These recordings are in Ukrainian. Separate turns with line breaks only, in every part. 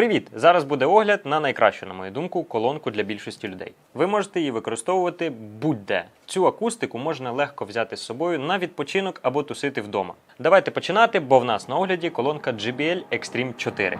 Привіт! Зараз буде огляд на найкращу, на мою думку, колонку для більшості людей. Ви можете її використовувати будь-де. Цю акустику можна легко взяти з собою на відпочинок або тусити вдома. Давайте починати, бо в нас на огляді колонка JBL Extreme 4.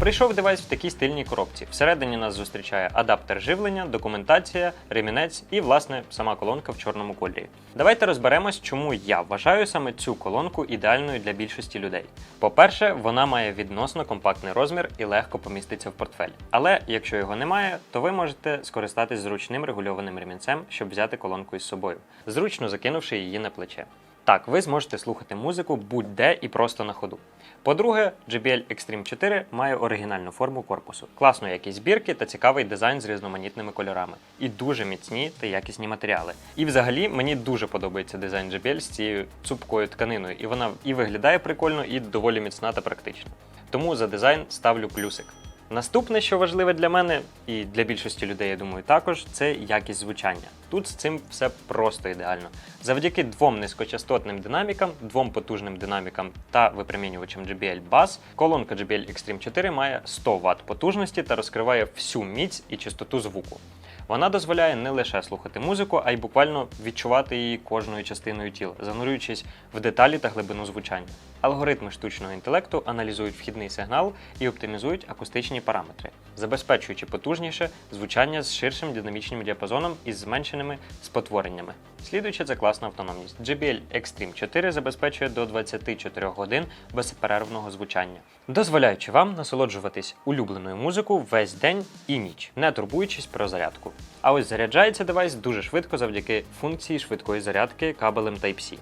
Прийшов девайс в такій стильній коробці. Всередині нас зустрічає адаптер живлення, документація, ремінець і, власне, сама колонка в чорному кольорі. Давайте розберемось, чому я вважаю саме цю колонку ідеальною для більшості людей. По-перше, вона має відносно компактний розмір і легко поміститься в портфель. Але якщо його немає, то ви можете скористатись зручним регульованим ремінцем, щоб взяти колонку із собою, зручно закинувши її на плече. Так, ви зможете слухати музику будь-де і просто на ходу. По-друге, JBL Extreme 4 має оригінальну форму корпусу, класну якість збірки та цікавий дизайн з різноманітними кольорами, і дуже міцні та якісні матеріали. І взагалі мені дуже подобається дизайн JBL з цією цупкою тканиною, і вона і виглядає прикольно, і доволі міцна та практична. Тому за дизайн ставлю плюсик. Наступне, що важливе для мене, і для більшості людей, я думаю, також, це якість звучання. Тут з цим все просто ідеально. Завдяки двом низькочастотним динамікам, двом потужним динамікам та випромінювачам JBL Bass, колонка JBL Extreme 4 має 100 Вт потужності та розкриває всю міць і чистоту звуку. Вона дозволяє не лише слухати музику, а й буквально відчувати її кожною частиною тіла, занурюючись в деталі та глибину звучання. Алгоритми штучного інтелекту аналізують вхідний сигнал і оптимізують акустичні параметри, забезпечуючи потужніше звучання з ширшим динамічним діапазоном і зменшеними спотвореннями. Слідуючи, це класна автономність. JBL Extreme 4 забезпечує до 24 годин безперервного звучання, дозволяючи вам насолоджуватись улюбленою музикою весь день і ніч, не турбуючись про зарядку. А ось заряджається девайс дуже швидко завдяки функції швидкої зарядки кабелем Type-C.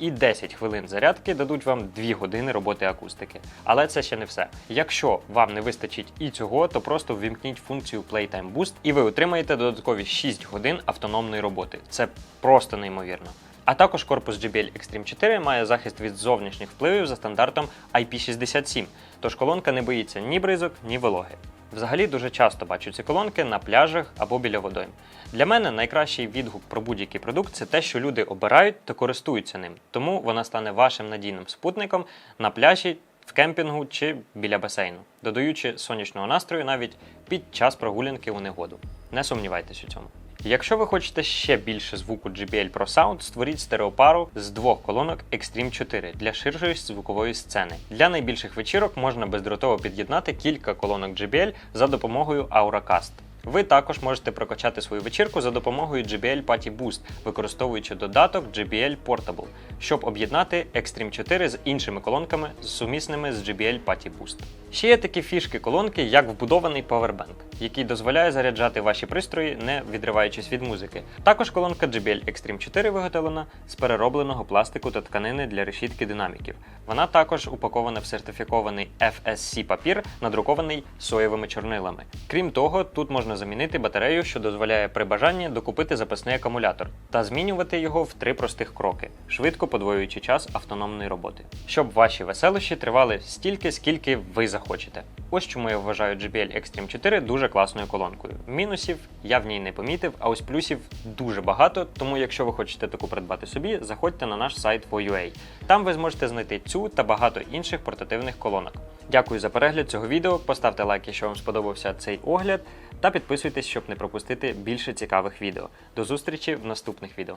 І 10 хвилин зарядки дадуть вам 2 години роботи акустики. Але це ще не все. Якщо вам не вистачить і цього, то просто ввімкніть функцію Playtime Boost і ви отримаєте додаткові 6 годин автономної роботи. Це просто неймовірно. А також корпус JBL Extreme 4 має захист від зовнішніх впливів за стандартом IP67, тож колонка не боїться ні бризок, ні вологи. Взагалі дуже часто бачу ці колонки на пляжах або біля водойм. Для мене найкращий відгук про будь-який продукт це те, що люди обирають та користуються ним. Тому вона стане вашим надійним спутником на пляжі, в кемпінгу чи біля басейну, додаючи сонячного настрою навіть під час прогулянки у негоду. Не сумнівайтесь у цьому. Якщо ви хочете ще більше звуку JBL Pro Sound, створіть стереопару з двох колонок Extreme 4 для ширшої звукової сцени. Для найбільших вечірок можна бездротово під'єднати кілька колонок JBL за допомогою AuraCast. Ви також можете прокачати свою вечірку за допомогою JBL Party Boost, використовуючи додаток JBL Portable, щоб об'єднати Extreme 4 з іншими колонками, сумісними з JBL Party Boost. Ще є такі фішки колонки, як вбудований Powerbank, який дозволяє заряджати ваші пристрої, не відриваючись від музики. Також колонка JBL Extreme 4 виготовлена з переробленого пластику та тканини для решітки динаміків. Вона також упакована в сертифікований FSC папір, надрукований соєвими чорнилами. Крім того, тут можна замінити батарею, що дозволяє при бажанні докупити запасний акумулятор та змінювати його в три простих кроки, швидко подвоюючи час автономної роботи, щоб ваші веселощі тривали стільки, скільки ви захочете. Ось чому я вважаю JBL Extreme 4 дуже класною колонкою. Мінусів я в ній не помітив, а ось плюсів дуже багато. Тому, якщо ви хочете таку придбати собі, заходьте на наш сайт For.ua. Там ви зможете знайти цю та багато інших портативних колонок. Дякую за перегляд цього відео. Поставте лайк, якщо вам сподобався цей огляд, та підписуйтесь, щоб не пропустити більше цікавих відео. До зустрічі в наступних відео.